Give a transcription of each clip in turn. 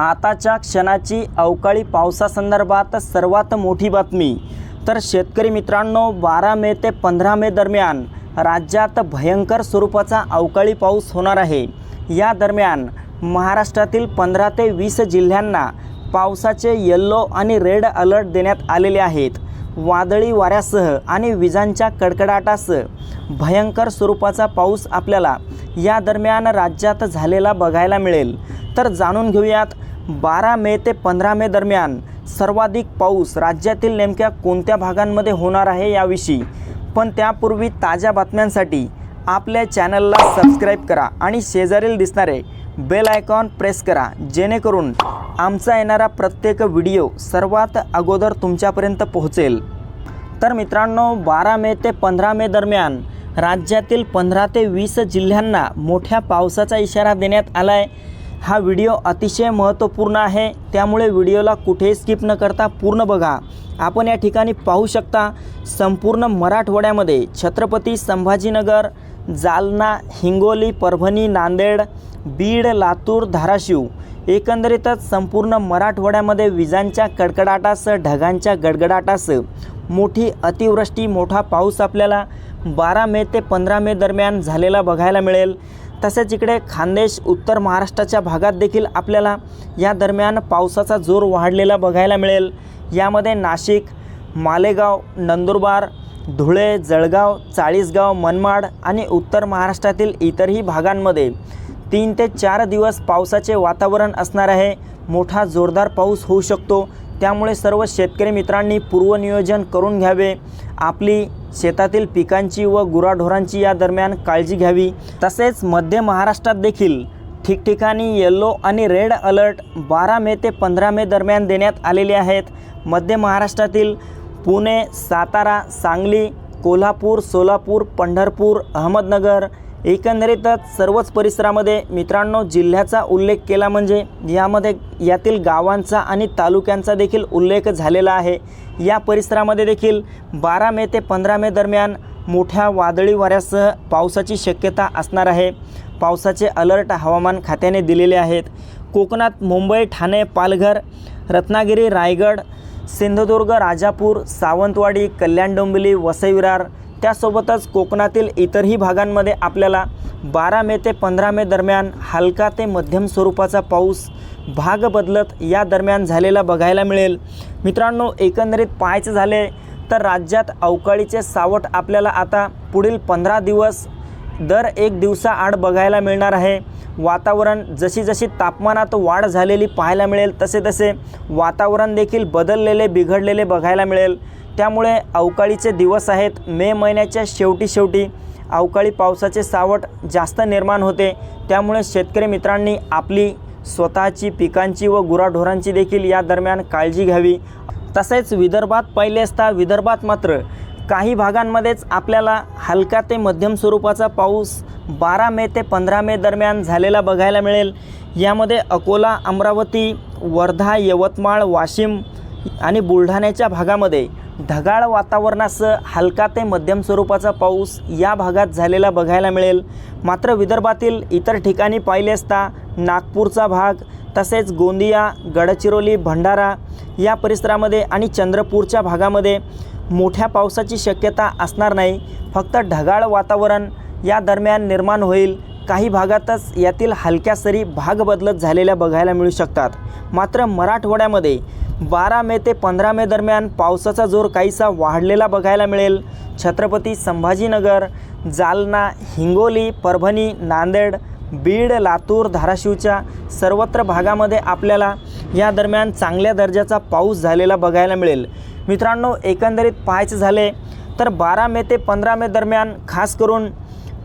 आताच्या क्षणाची अवकाळी पावसासंदर्भात सर्वात मोठी बातमी. तर शेतकरी मित्रांनो बारा मे ते पंधरा मे दरम्यान राज्यात भयंकर स्वरूपाचा अवकाळी पाऊस होणार आहे. या दरम्यान महाराष्ट्रातील पंधरा ते वीस जिल्ह्यांना पावसाचे येल्लो आणि रेड अलर्ट देण्यात आलेले आहेत. वादळी वाऱ्यासह आणि विजांच्या कडकडाटासह भयंकर स्वरूपाचा पाऊस आपल्याला या दरम्यान राज्यात झालेला बघायला मिळेल. तर जाणून घेऊयात बारा मे ते पंधरा मे दरम्यान सर्वाधिक पाऊस राज्यातील नेमक्या कोणत्या भागांमध्ये होणार आहे याविषयी. पण त्यापूर्वी ताज्या बातम्यांसाठी आपल्या चॅनलला सबस्क्राईब करा आणि शेजारील दिसणारे बेल आयकॉन प्रेस करा जेणेकरून आमचा येणारा प्रत्येक व्हिडिओ सर्वात अगोदर तुमच्यापर्यंत पोहोचेल. तर मित्रांनो बारा मे ते पंधरा मे दरम्यान राज्यातील पंधरा ते वीस जिल्ह्यांना मोठ्या पावसाचा इशारा देण्यात आला आहे हा व्हिडिओ अतिशय महत्त्वपूर्ण आहे. त्यामुळे व्हिडिओला कुठेही स्किप न करता पूर्ण बघा. आपण या ठिकाणी पाहू शकता संपूर्ण मराठवाड्यामध्ये छत्रपती संभाजीनगर जालना हिंगोली परभणी नांदेड बीड लातूर धाराशिव एकंदरीतच संपूर्ण मराठवाड्यामध्ये विजांच्या कडकडाटासह ढगांच्या गडगडाटासह मोठी अतिवृष्टी मोठा पाऊस आपल्याला बारा मे ते पंधरा मे दरम्यान झालेला बघायला मिळेल. तसेच इकडे खानदेश उत्तर महाराष्ट्राच्या भागात देखील आपल्याला या दरम्यान पावसाचा जोर वाढलेला बघायला मिळेल. यामध्ये नाशिक मालेगाव नंदुरबार धुळे जळगाव चाळीसगाव मनमाड आणि उत्तर महाराष्ट्रातील इतरही भागांमध्ये तीन ते चार दिवस पावसाचे वातावरण असणार आहे. मोठा जोरदार पाऊस होऊ शकतो. त्यामुळे सर्व शेतकरी मित्रांनी पूर्वनियोजन करून घ्यावे. आपली शेतातील पिकांची व गुराढोरांची या दरम्यान काळजी घ्यावी. तसेच मध्य महाराष्ट्रात देखील ठिकठिकाणी येल्लो आणि रेड अलर्ट बारा मे ते पंधरा मे दरम्यान देण्यात आलेले आहेत. मध्य महाराष्ट्रातील पुणे सातारा सांगली कोल्हापूर सोलापूर पंढरपूर अहमदनगर एकंदरीतच सर्वच परिसरामध्ये मित्रांनो जिल्ह्याचा उल्लेख केला म्हणजे यामध्ये यातील गावांचा आणि तालुक्यांचा देखील उल्लेख झालेला आहे. या परिसरामध्ये देखील बारा मे ते पंधरा मे दरम्यान मोठ्या वादळी वाऱ्यासह पावसाची शक्यता असणार आहे. पावसाचे अलर्ट हवामान खात्याने दिलेले आहेत. कोकणात मुंबई ठाणे पालघर रत्नागिरी रायगड सिंधुदुर्ग राजापूर सावंतवाडी कल्याण डोंबिवली वसईविरार त्यासोबतच कोकणातील इतरही भागांमध्ये आपल्याला बारा मे ते पंधरा मे दरम्यान हलका ते मध्यम स्वरूपाचा पाऊस भाग बदलत या दरम्यान झालेला बघायला मिळेल. मित्रांनो एकंदरीत पाहायचं झाले तर राज्यात अवकाळीचे सावट आपल्याला आता पुढील पंधरा दिवस दर एक दिवसाआड बघायला मिळणार आहे. वातावरण जशी जशी तापमानात वाढ झालेली पाहायला मिळेल तसे तसे वातावरण देखील बदललेले बिघडलेले बघायला मिळेल. त्यामुळे अवकाळीचे दिवस आहेत. मे महिन्याच्या शेवटी शेवटी अवकाळी पावसाचे सावट जास्त निर्माण होते. त्यामुळे शेतकरी मित्रांनी आपली स्वतःची पिकांची व गुराढोरांची देखील या दरम्यान काळजी घ्यावी. तसेच विदर्भात पाहिले असता विदर्भात मात्र काही भागांमध्येच आपल्याला हलका ते मध्यम स्वरूपाचा पाऊस बारा मे ते पंधरा मे दरम्यान झालेला बघायला मिळेल. यामध्ये अकोला अमरावती वर्धा यवतमाळ वाशिम आणि बुलढाण्याच्या भागामध्ये ढगाळ वातावरणासह हलका ते मध्यम स्वरूपाचा पाऊस या भागात झालेला बघायला मिळेल. मात्र विदर्भातील इतर ठिकाणी पाहिले असता नागपूरचा भाग तसेच गोंदिया गडचिरोली भंडारा या परिसरामध्ये आणि चंद्रपूरच्या भागामध्ये मोठ्या पावसाची शक्यता असणार नाही. फक्त ढगाळ वातावरण या दरम्यान निर्माण होईल. काही भागातच यातील हलक्या सरी भाग बदलत झालेल्या बघायला मिळू शकतात. मात्र मराठवाड्यामध्ये बारा मे ते पंधरा मे दरम्यान पावसाचा जोर काहीसा वाढलेला बघायला मिळेल. छत्रपती संभाजीनगर जालना हिंगोली परभणी नांदेड बीड लातूर धाराशिवच्या सर्वत्र भागामध्ये आपल्याला या दरम्यान चांगल्या दर्जाचा पाऊस झालेला बघायला मिळेल. मित्रांनो एकंदरीत पाहायचं झाले तर बारा मे ते पंधरा मे दरम्यान खास करून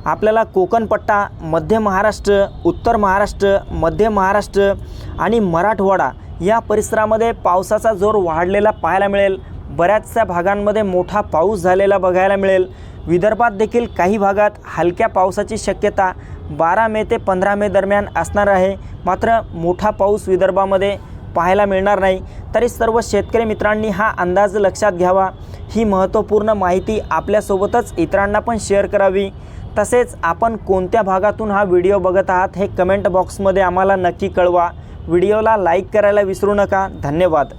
आपल्याला कोकणपट्टा मध्य महाराष्ट्र उत्तर महाराष्ट्र मध्य महाराष्ट्र आणि मराठवाडा या परिसरामध्ये पावसाचा जोर वाढलेला पाहायला मिळेल. बऱ्याचशा भागांमध्ये मोठा पाऊस झालेला बघायला मिळेल. विदर्भात देखील काही भागात हलक्या पावसाची शक्यता बारा मे ते पंधरा मे दरम्यान असणार आहे. मात्र मोठा पाऊस विदर्भामध्ये पाहायला मिळणार नाही. तरी सर्व शेतकरी मित्रांनी हा अंदाज लक्षात घ्यावा. ही महत्त्वपूर्ण माहिती आपल्यासोबतच इतरांना पण शेअर करावी. तसेच आपण कोणत्या भागातून हा व्हिडिओ बघत आहात हे कमेंट बॉक्समध्ये आम्हाला नक्की कळवा. व्हिडिओला लाईक करायला विसरू नका. धन्यवाद.